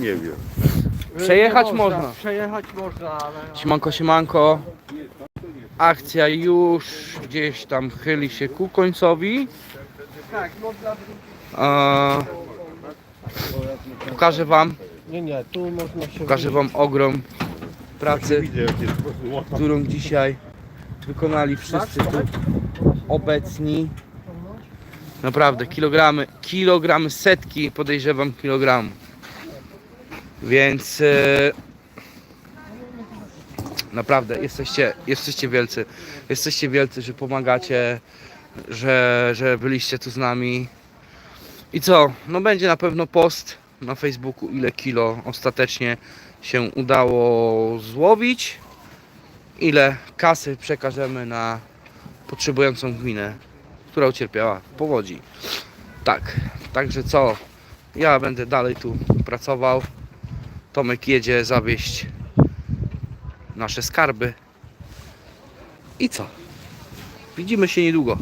Nie wiem. Przejechać Nie można. Przejechać można, ale... Siemanko, siemanko. Akcja już gdzieś tam chyli się ku końcowi. Tak, można... Eee, pokażę wam, Nie, nie, tu można się... pokażę wam ogrom pracy, Widzę jak jest łota. którą dzisiaj wykonali wszyscy tu obecni. Naprawdę, kilogramy, kilogramy, setki, podejrzewam kilogramów. Więc e, naprawdę jesteście, jesteście wielcy. Jesteście wielcy, że pomagacie, że, że byliście tu z nami. I co? No będzie na pewno post na Facebooku, ile kilo ostatecznie się udało złowić. Ile kasy przekażemy na potrzebującą gminę, która ucierpiała powodzi. Tak, także co? Ja będę dalej tu pracował. Tomek jedzie zawieźć nasze skarby. I co? Widzimy się niedługo.